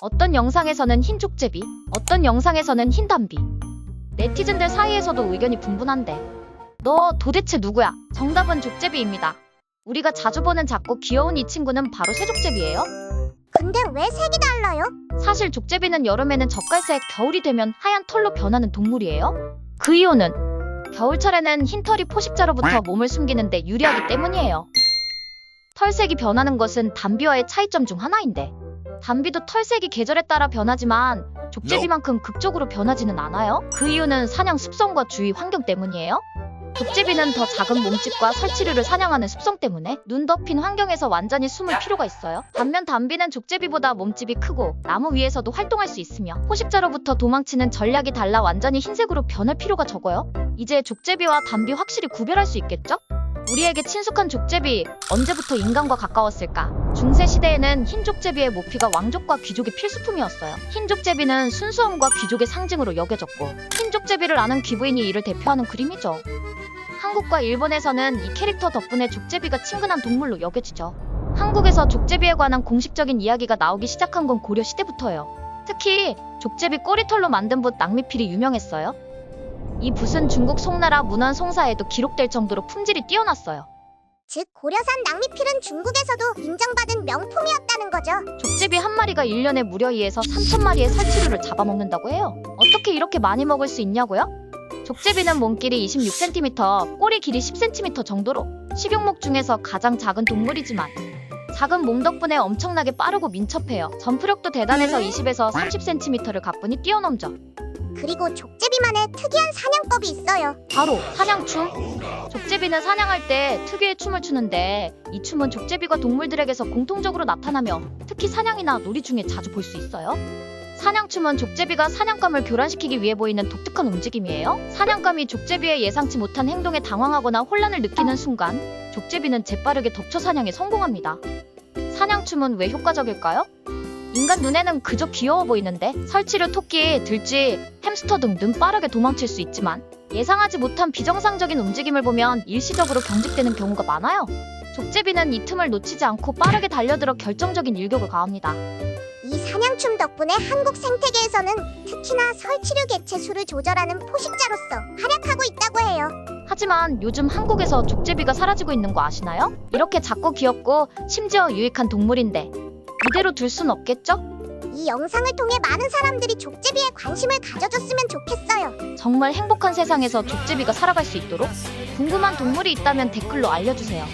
어떤 영상에서는 흰 족제비, 어떤 영상에서는 흰 담비. 네티즌들 사이에서도 의견이 분분한데 너 도대체 누구야? 정답은 족제비입니다. 우리가 자주 보는 작고 귀여운 이 친구는 바로 새족제비예요. 근데 왜 색이 달라요? 사실 족제비는 여름에는 젓갈색, 겨울이 되면 하얀 털로 변하는 동물이에요. 그 이유는 겨울철에는 흰 털이 포식자로부터 몸을 숨기는데 유리하기 때문이에요. 털색이 변하는 것은 담비와의 차이점 중 하나인데 담비도 털색이 계절에 따라 변하지만 족제비만큼 극적으로 변하지는 않아요. 그 이유는 사냥 습성과 주위 환경 때문이에요. 족제비는 더 작은 몸집과 설치류를 사냥하는 습성 때문에 눈 덮인 환경에서 완전히 숨을 필요가 있어요. 반면 담비는 족제비보다 몸집이 크고 나무 위에서도 활동할 수 있으며 포식자로부터 도망치는 전략이 달라 완전히 흰색으로 변할 필요가 적어요. 이제 족제비와 담비 확실히 구별할 수 있겠죠? 우리에게 친숙한 족제비 언제부터 인간과 가까웠을까? 중세 시대에는 흰 족제비의 모피가 왕족과 귀족의 필수품이었어요. 흰 족제비는 순수함과 귀족의 상징으로 여겨졌고 흰 족제비를 아는 귀부인이 이를 대표하는 그림이죠. 한국과 일본에서는 이 캐릭터 덕분에 족제비가 친근한 동물로 여겨지죠. 한국에서 족제비에 관한 공식적인 이야기가 나오기 시작한 건 고려 시대부터예요. 특히 족제비 꼬리털로 만든 붓 낭미필이 유명했어요. 이 붓은 중국 송나라 문헌 송사에도 기록될 정도로 품질이 뛰어났어요. 즉 고려산 낭미필은 중국에서도 인정받은 명품이었다는 거죠. 족제비 한 마리가 1년에 무려 2에서 3천 마리의 설치류를 잡아먹는다고 해요. 어떻게 이렇게 많이 먹을 수 있냐고요? 족제비는 몸길이 26cm, 꼬리 길이 10cm 정도로 식용목 중에서 가장 작은 동물이지만 작은 몸 덕분에 엄청나게 빠르고 민첩해요. 점프력도 대단해서 20에서 30cm를 가뿐히 뛰어넘죠. 그리고 족제비만의 특이한 사냥법이 있어요. 바로 사냥춤. 족제비는 사냥할 때 특유의 춤을 추는데 이 춤은 족제비가 동물들에게서 공통적으로 나타나며 특히 사냥이나 놀이 중에 자주 볼 수 있어요. 사냥춤은 족제비가 사냥감을 교란시키기 위해 보이는 독특한 움직임이에요. 사냥감이 족제비의 예상치 못한 행동에 당황하거나 혼란을 느끼는 순간 족제비는 재빠르게 덮쳐 사냥에 성공합니다. 사냥춤은 왜 효과적일까요? 인간 눈에는 그저 귀여워 보이는데 설치류 토끼, 들쥐, 햄스터 등등 빠르게 도망칠 수 있지만 예상하지 못한 비정상적인 움직임을 보면 일시적으로 경직되는 경우가 많아요. 족제비는 이 틈을 놓치지 않고 빠르게 달려들어 결정적인 일격을 가합니다. 이 사냥춤 덕분에 한국 생태계에서는 특히나 설치류 개체 수를 조절하는 포식자로서 활약하고 있다고 해요. 하지만 요즘 한국에서 족제비가 사라지고 있는 거 아시나요? 이렇게 작고 귀엽고 심지어 유익한 동물인데 이대로 둘 순 없겠죠? 이 영상을 통해 많은 사람들이 족제비에 관심을 가져줬으면 좋겠어요. 정말 행복한 세상에서 족제비가 살아갈 수 있도록 궁금한 동물이 있다면 댓글로 알려주세요.